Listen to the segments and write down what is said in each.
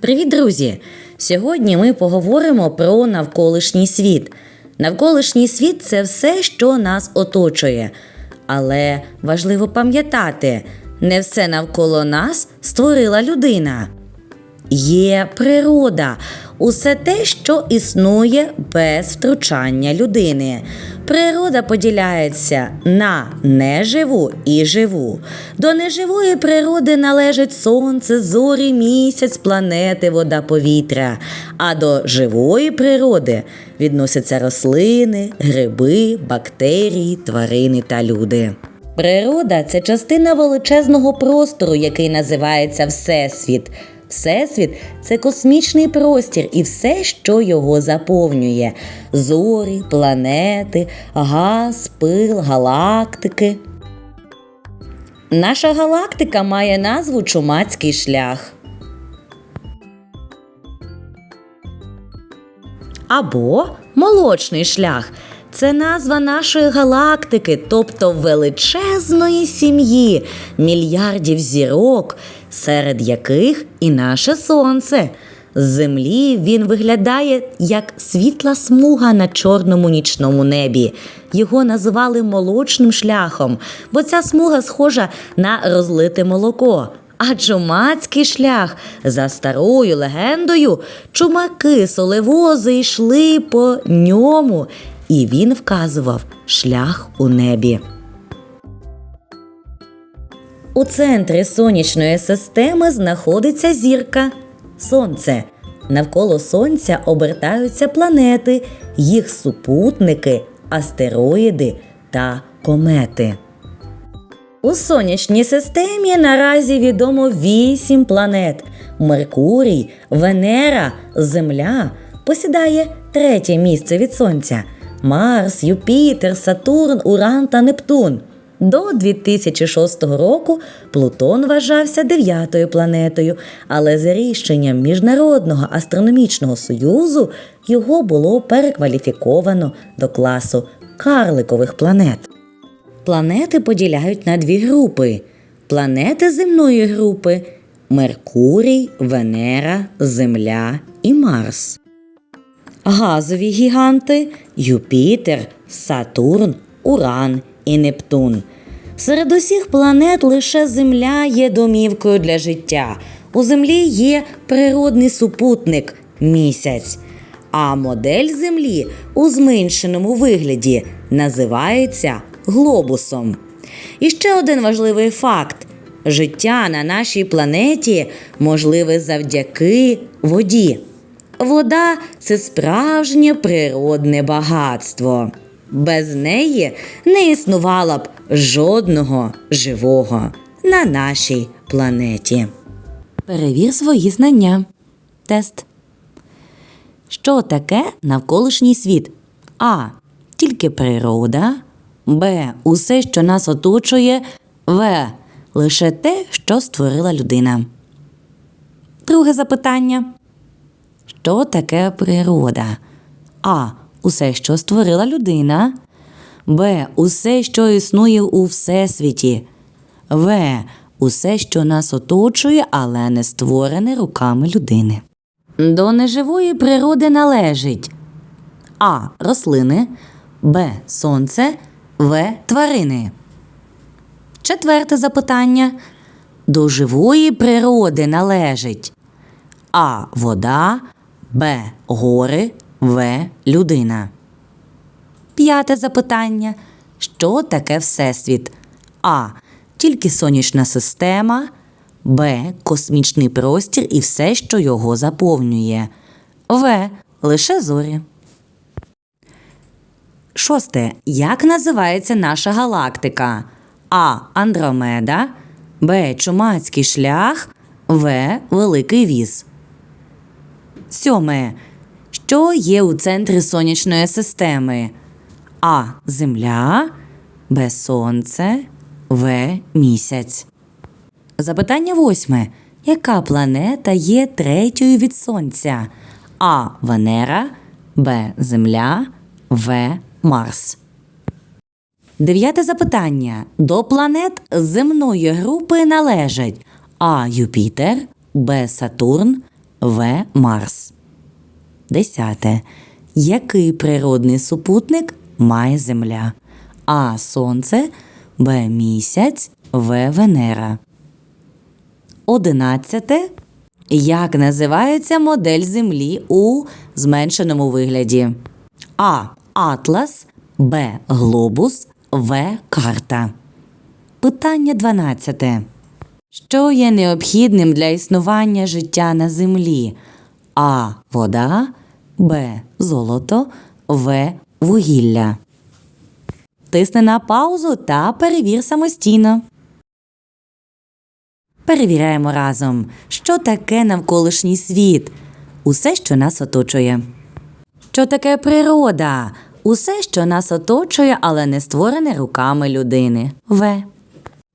Привіт, друзі! Сьогодні ми поговоримо про навколишній світ. Навколишній світ це все, що нас оточує. Але важливо пам'ятати, не все навколо нас створила людина. Є природа, усе те, що існує без втручання людини. Природа поділяється на неживу і живу. До неживої природи належить сонце, зорі, місяць, планети, вода, повітря. А до живої природи відносяться рослини, гриби, бактерії, тварини та люди. Природа це частина величезного простору, який називається Всесвіт. Всесвіт це космічний простір і все, що його заповнює: зорі, планети, газ, пил, галактики. Наша галактика має назву Чумацький шлях. Або молочний шлях. Це назва нашої галактики, тобто величезної сім'ї, мільярдів зірок, серед яких і наше сонце. З землі він виглядає як світла смуга на чорному нічному небі. Його називали молочним шляхом, бо ця смуга схожа на розлите молоко. А чумацький шлях за старою легендою чумаки солевози йшли по ньому, і він вказував шлях у небі. У центрі сонячної системи знаходиться зірка Сонце. Навколо Сонця обертаються планети, їх супутники, астероїди та комети. У сонячній системі наразі відомо вісім планет. Меркурій, Венера, Земля посідає третє місце від Сонця. Марс, Юпітер, Сатурн, Уран та Нептун. До 2006 року Плутон вважався дев'ятою планетою, але за рішенням Міжнародного астрономічного союзу його було перекваліфіковано до класу карликових планет. Планети поділяють на дві групи: планети земної групи Меркурій, Венера, Земля і Марс. Газові гіганти Юпітер, Сатурн, Уран і Нептун. Серед усіх планет лише Земля є домівкою для життя. У Землі є природний супутник місяць. А модель Землі у зменшеному вигляді називається глобусом. І ще один важливий факт: життя на нашій планеті можливе завдяки воді. Вода це справжнє природне багатство. Без неї не існувало б жодного живого на нашій планеті. Перевір свої знання. Тест. Що таке навколишній світ? А. Тільки природа. Б. Усе, що нас оточує. В. Лише те, що створила людина. Друге запитання. Що таке природа? А. Усе, що створила людина. Б. Усе, що існує у всесвіті. В. Усе, що нас оточує, але не створене руками людини. До неживої природи належить А. Рослини, Б. Сонце, В. Тварини. Четверте запитання. До живої природи належить А. Вода, Б. Гори, В. Людина. П'яте запитання. Що таке Всесвіт? А. Тільки сонячна система. Б. Космічний простір і все, що його заповнює. В. Лише зорі. Шосте. Як називається наша галактика? А. Андромеда. Б. Чумацький шлях. В. Великий віз. Сьоме. Що є у центрі сонячної системи? А. Земля. Б. Сонце. В. Місяць. Запитання восьме. Яка планета є третьою від Сонця? А. Венера, Б. Земля, В. Марс. Дев'яте запитання. До планет земної групи належать А. Юпітер, Б. Сатурн, В. Марс. Десяте. Який природний супутник має Земля? А. Сонце, Б. Місяць, В. Венера. Одинадцяте. Як називається модель Землі у зменшеному вигляді? А. Атлас, Б. Глобус, В. Карта. Питання 12. Що є необхідним для існування життя на землі? А. Вода, Б. Золото, В. Вугілля. Тисни на паузу та перевір самостійно. Перевіряємо разом, що таке навколишній світ, усе, що нас оточує. Що таке природа? Усе, що нас оточує, але не створене руками людини. В.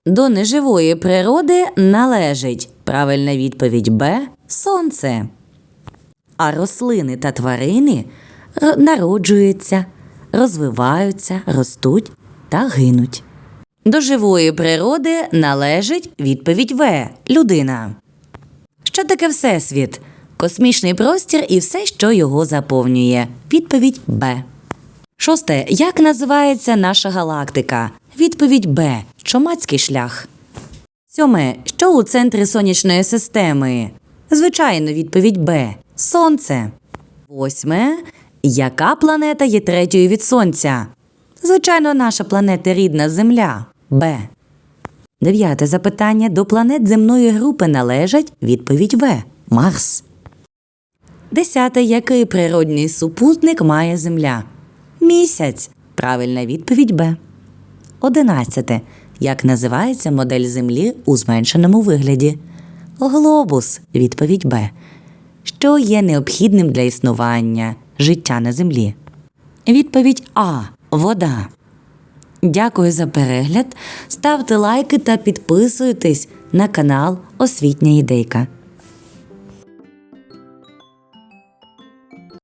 До неживої природи належить правильна відповідь Б. Сонце. А рослини та тварини народжуються, розвиваються, ростуть та гинуть. До живої природи належить відповідь В. Людина. Що таке Всесвіт? Космічний простір і все, що його заповнює. Відповідь Б. Шосте. Як називається наша галактика? Відповідь Б. Чомацький шлях. Сьоме. Що у центрі сонячної системи? Звичайно, відповідь Б. Сонце. Восьме. Яка планета є третьою від Сонця? Звичайно, наша планета рідна Земля. Б. Дев'яте запитання. До планет земної групи належать відповідь В. Марс. Десяте. Який природній супутник має Земля? Місяць. Правильна відповідь Б. Одинадцяте. Як називається модель Землі у зменшеному вигляді? Глобус. Відповідь Б. Що є необхідним для існування життя на Землі? Відповідь А. Вода. Дякую за перегляд. Ставте лайки та підписуйтесь на канал Освітня ідейка.